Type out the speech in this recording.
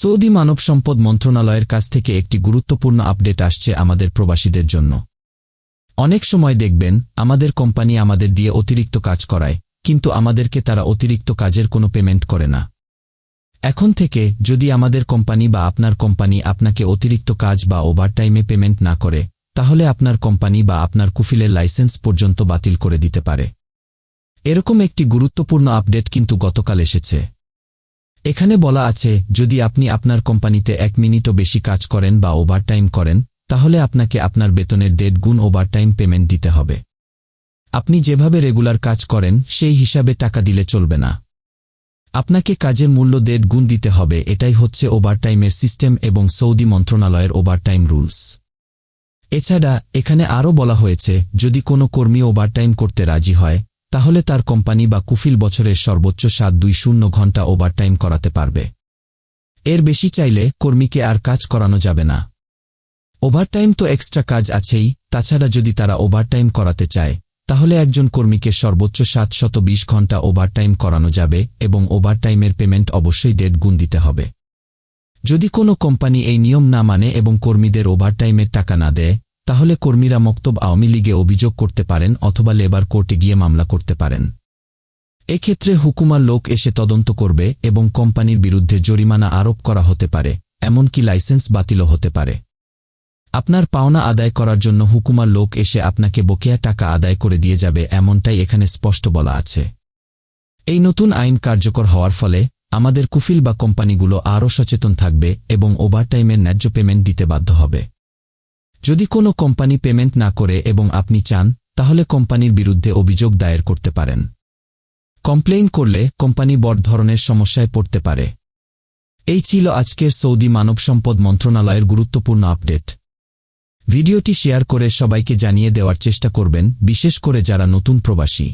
Saudi মানব সম্পদ মন্ত্রণালয়ের কাছ থেকে একটি গুরুত্বপূর্ণ আপডেট আসছে আমাদের প্রবাসীদের জন্য। অনেক সময় দেখবেন, আমাদের কোম্পানি আমাদের দিয়ে অতিরিক্ত কাজ করায়, কিন্তু আমাদেরকে তারা অতিরিক্ত কাজের কোনো পেমেন্ট করে না। এখন থেকে, যদি আমাদের কোম্পানি বা আপনার কোম্পানি আপনাকে অতিরিক্ত কাজ বা ওভারটাইমে পেমেন্ট না করে, তাহলে আপনার কোম্পানি বা আপনার কুফিলের লাইসেন্স পর্যন্ত বাতিল করে দিতে পারে। এরকম একটি গুরুত্বপূর্ণ আপডেট কিন্তু গতকাল এসেছে। এখানে বলা আছে, যদি আপনি আপনার কোম্পানিতে এক মিনিটও বেশি কাজ করেন বা ওভারটাইম করেন, তাহলে আপনাকে আপনার বেতনের দেড় গুণ ওভারটাইম পেমেন্ট দিতে হবে। আপনি যেভাবে রেগুলার কাজ করেন, সেই হিসাবে টাকা দিলে চলবে না। আপনাকে কাজের মূল্য দেড় গুণ দিতে হবে, এটাই হচ্ছে ওভারটাইমের সিস্টেম এবং সৌদি মন্ত্রণালয়ের ওভারটাইম রুলস এছাড়া, এখানে আরও বলা হয়েছে, যদি কোনো কর্মী ওভারটাইম করতে রাজি হয় তাহলে তার কোম্পানি বা কুফিল বছরের সর্বোচ্চ সাত দুই শূন্য ঘণ্টা ওভারটাইম করাতে পারবে। এর বেশি চাইলে কর্মীকে আর কাজ করানো যাবে না। ওভারটাইম তো এক্সট্রা কাজ আছেই, তাছাড়া যদি তারা ওভারটাইম করাতে চায়, তাহলে একজন কর্মীকে সর্বোচ্চ সাত শত বিশ ঘণ্টা ওভারটাইম করানো যাবে এবং ওভারটাইমের পেমেন্ট অবশ্যই দেড় গুণ দিতে হবে। যদি কোনো কোম্পানি এই নিয়ম না মানে এবং কর্মীদের ওভারটাইমের টাকা না দেয় তাহলে কর্মীরা মক্তব আওয়ামী লীগে অভিযোগ করতে পারেন অথবা লেবার কোর্টে গিয়ে মামলা করতে পারেন। এক্ষেত্রে হুকুমার লোক এসে তদন্ত করবে এবং কোম্পানির বিরুদ্ধে জরিমানা আরোপ করা হতে পারে, এমনকি লাইসেন্স বাতিলও হতে পারে। আপনার পাওনা আদায় করার জন্য হুকুমার লোক এসে আপনাকে বকেয়া টাকা আদায় করে দিয়ে যাবে এমনটাই এখানে স্পষ্ট বলা আছে। এই নতুন আইন কার্যকর হওয়ার ফলে আমাদের কুফিল বা কোম্পানিগুলো আরও সচেতন থাকবে এবং ওভারটাইমের ন্যায্য পেমেন্ট দিতে বাধ্য হবে। যদি কোনো কোম্পানি পেমেন্ট না করে এবং আপনি চান, তাহলে কোম্পানির বিরুদ্ধে অভিযোগ দায়ের করতে পারেন। কমপ্লেইন করলে কোম্পানি বড় ধরনের সমস্যায় পড়তে পারে। এই ছিল আজকের সৌদি মানব সম্পদ মন্ত্রণালয়ের গুরুত্বপূর্ণ আপডেট। ভিডিওটি শেয়ার করে সবাইকে জানিয়ে দেওয়ার চেষ্টা করবেন, বিশেষ করে যারা নতুন প্রবাসী।